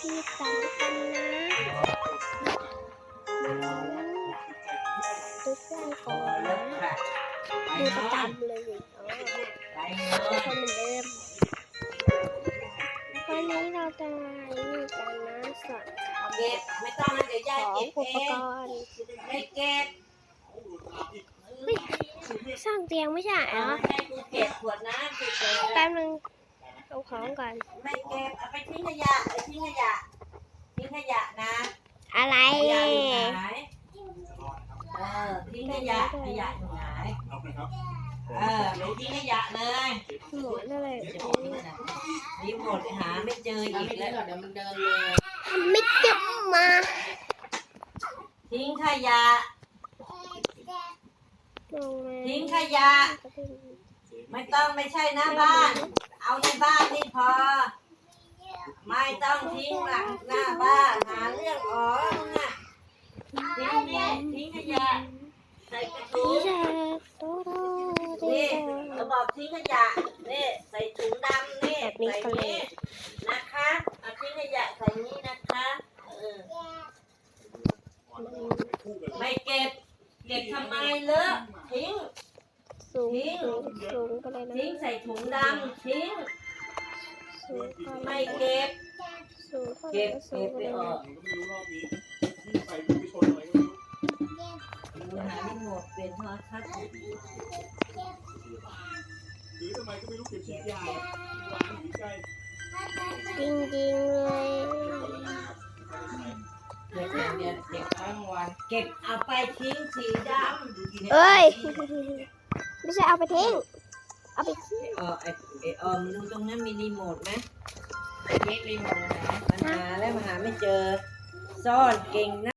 ที่สำคัญนะดูเพื่อนก่อนนะดูประจำเลยอ๋อคนเหมือนเดิมวันนี้เราจะมานี่กันนะสอนเก็บไม่ต้องนะเดี๋ยวยายเก็บอุเอปกงรณ์ไม่เก็บสร้างเตียงไม่ใช่เหรอ ของก่อน ไม่เก็บเอาไปทิ้งขยะไปทิ้งขยะทิ้งขยะนะอะไร ขยะอยู่ไหนเออทิ้งขยะขยะอยู่ไหนเออไปทิ้งขยะเลยหมดเลยรีโมทหาไม่เจออีกแล้วเดี๋ยวมันเดินเลยไม่จับมา ทิ้งขยะ ทิ้งขยะ ไม่ต้องไม่ใช่หน้าบ้าน เอาในบ้านนี่พอ ไม่ต้องทิ้งหลังหน้าบ้านหาเรื่องอ๋อมึงอะทิ้งนี่ทิ้งขยะใส่กระถุงจะโตโตเด็นี่เราบอกทิ้งขยะนี่ใส่ถุงดำนี่ใส่นี่นะคะเอาทิ้งขยะใส่นี่นะคะเออไม่เก็บเก็บทำไมเลอะทิ้ง สูงสูงสูงก็เลยนะทิ้งใส่ถุงดำทิ้ง สูงก็เลไม่ยเก็บ สูงก็เลเก็ยบสูเก็งบก็ไปเลยออกดูหารีโมทเปลี่ยนโทรทัศน์หรือทำไมก็ไม่รู้เก็บฉีดยาวางอยู่ใกล้จริงจริงๆเลยเดี๋ยวเดี๋ยวเดี๋ยวเดี๋ยวทั้งวัน เก็บเอาไปทิ้งสีดำเอ้ย ไม่ใช่เอาไปทิ้ง เอาไปทิ้งเออไอไอออมดูตรงนั้นมีรีโมทไหมมีรีโมทนะมันหาแล้วมันหาไม่เจอ ซ่อนเก่งนะ